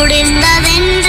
முடிந்ததென்ன